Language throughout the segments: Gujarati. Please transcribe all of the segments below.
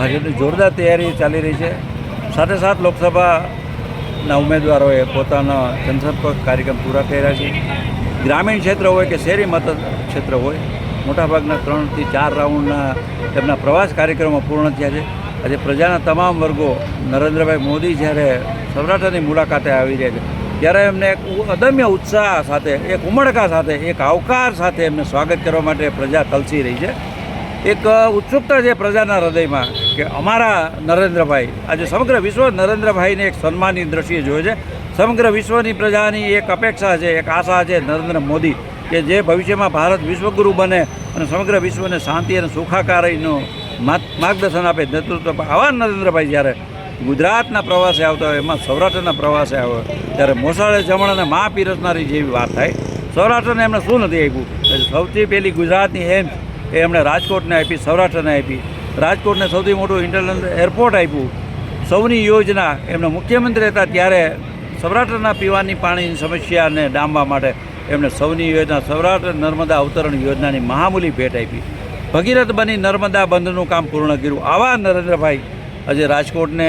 ભાજપની જોરદાર તૈયારી ચાલી રહી છે. સાથે સાથ લોકસભાના ઉમેદવારોએ પોતાના જનસંપર્ક કાર્યક્રમ પૂરા કર્યા છે. ગ્રામીણ ક્ષેત્ર હોય કે શહેરી મત ક્ષેત્ર હોય, મોટાભાગના ત્રણથી ચાર રાઉન્ડના તેમના પ્રવાસ કાર્યક્રમો પૂર્ણ થયા છે. આજે પ્રજાના તમામ વર્ગો નરેન્દ્રભાઈ મોદી જ્યારે સૌરાષ્ટ્રની મુલાકાતે આવી રહ્યા છે, ત્યારે એમને એક અદમ્ય ઉત્સાહ સાથે, એક ઉમળકા સાથે, એક આવકાર સાથે એમને સ્વાગત કરવા માટે પ્રજા તલસી રહી છે. એક ઉત્સુકતા છે પ્રજાના હૃદયમાં. કે અમારા નરેન્દ્રભાઈ, આજે સમગ્ર વિશ્વ નરેન્દ્રભાઈને એક સન્માનની દ્રષ્ટિએ જોયે છે. સમગ્ર વિશ્વની પ્રજાની એક અપેક્ષા છે, એક આશા છે નરેન્દ્ર મોદી, કે જે ભવિષ્યમાં ભારત વિશ્વગુરુ બને અને સમગ્ર વિશ્વને શાંતિ અને સુખાકારીનું માર્ગ- માર્ગદર્શન આપે નેતૃત્વ આવા નરેન્દ્રભાઈ જ્યારે ગુજરાતના પ્રવાસે આવતા હોય, એમાં સૌરાષ્ટ્રના પ્રવાસે આવે, ત્યારે મોસાળે જમણ અને મા પીરસનારી જેવી વાત થાય. સૌરાષ્ટ્રને એમણે શું નથી આપ્યું? સૌથી પહેલી ગુજરાતની એમ્સ એ એમણે રાજકોટને આપી, સૌરાષ્ટ્રને આપી. રાજકોટને સૌથી મોટું ઇન્ટરનેશનલ એરપોર્ટ આપ્યું. સૌની યોજના એમના મુખ્યમંત્રી હતા ત્યારે સૌરાષ્ટ્રના પીવાની પાણીની સમસ્યાને ડામવા માટે એમણે સૌની યોજના, સૌરાષ્ટ્ર નર્મદા અવતરણ યોજનાની મહામૂલી ભેટ આપી. ભગીરથ બની નર્મદા બંધનું કામ પૂર્ણ કર્યું. આવા નરેન્દ્રભાઈ આજે રાજકોટને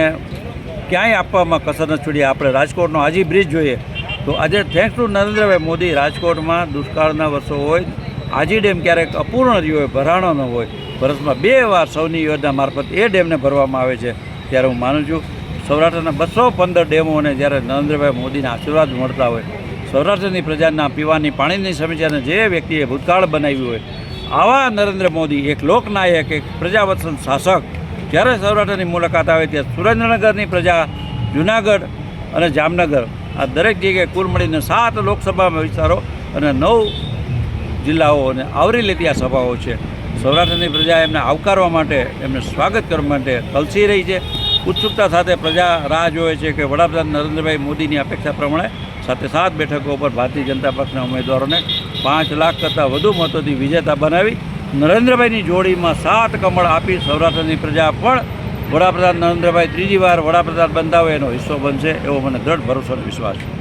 ક્યાંય આપવામાં કસર ન છોડી. આપણે રાજકોટનો આજી બ્રિજ જોઈએ તો આજે થેન્ક્સ ટુ નરેન્દ્રભાઈ મોદી રાજકોટમાં દુષ્કાળના વર્ષો હોય, આજી ડેમ ક્યારેક અપૂર્ણ રહ્યો હોય, ભરાણો ન હોય વર્ષમાં બે વાર સૌની યોજના મારફત એ ડેમને ભરવામાં આવે છે. ત્યારે હું માનું છું, સૌરાષ્ટ્રના બસો પંદર ડેમોને જ્યારે નરેન્દ્રભાઈ મોદીના આશીર્વાદ મળતા હોય, સૌરાષ્ટ્રની પ્રજાના પીવાની પાણીની સમસ્યાને જે વ્યક્તિએ ભૂતકાળ બનાવ્યું હોય, આવા નરેન્દ્ર મોદી એક લોકનાયક, એક પ્રજાવત્સલ શાસક, જ્યારે સૌરાષ્ટ્રની મુલાકાત આવે ત્યારે સુરેન્દ્રનગરની પ્રજા, જુનાગઢ અને જામનગર, આ દરેક જગ્યાએ કુલ મળીને સાત લોકસભામાં વિસ્તારો અને નવ જિલ્લાઓને આવરી લેતી આ સભાઓ છે. સૌરાષ્ટ્રની પ્રજા એમને આવકારવા માટે, એમને સ્વાગત કરવા માટે તલસી રહી છે. ઉત્સુકતા સાથે પ્રજા રાહ જોવે છે કે વડાપ્રધાન નરેન્દ્રભાઈ મોદીની અપેક્ષા પ્રમાણે સાથે સાત બેઠકો ઉપર ભારતીય જનતા પક્ષના ઉમેદવારોને પાંચ લાખ કરતાં વધુ મતોથી વિજેતા બનાવી નરેન્દ્રભાઈની જોડીમાં સાત કમળ આપી સૌરાષ્ટ્રની પ્રજા પણ વડાપ્રધાન નરેન્દ્રભાઈ ત્રીજી વાર વડાપ્રધાન બનતા એનો હિસ્સો બનશે એવો મને દ્રઢ ભરોસો વિશ્વાસ છે.